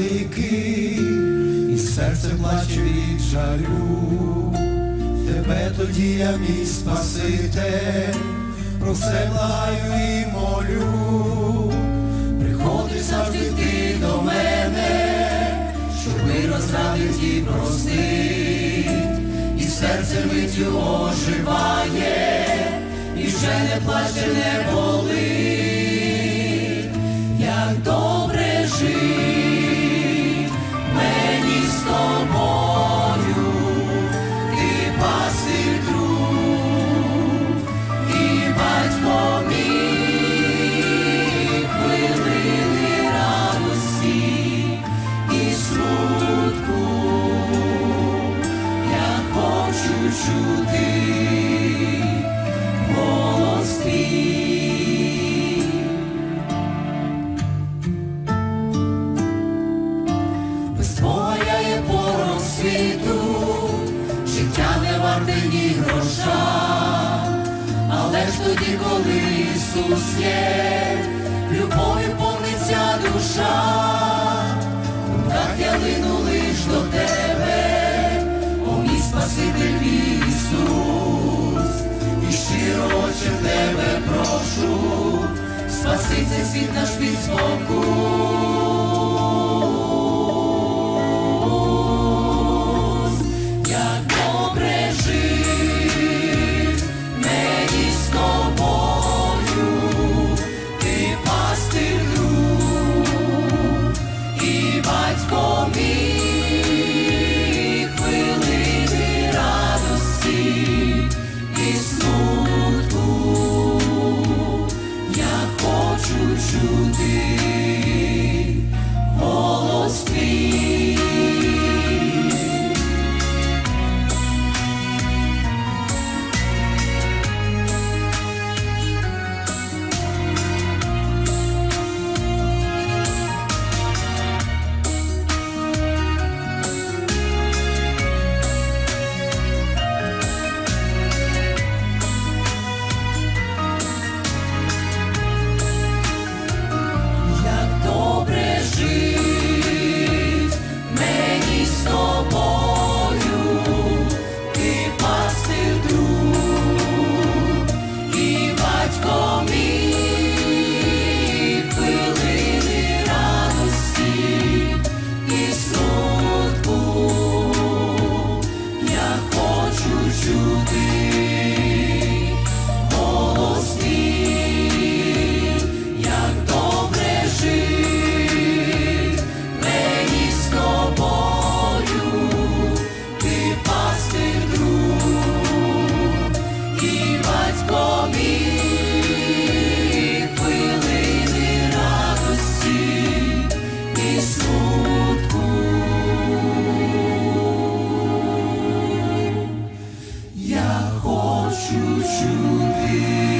великий, і серце плаче від жалю. Тебе тоді я мій спаситель, про все благаю і молю. Приходи завжди ти до мене, щоби розрадить і простить, і серце миттю оживає, і вже не плаче, не тоді, коли Ісус є, любов'ю повниться душа, так я лину лиш до тебе, о мій Спаситель Ісус, і щиро очі в тебе прошу, спаси цей світ наш від спокус. Хочу чути голос твій. Хочу чути хочу чути.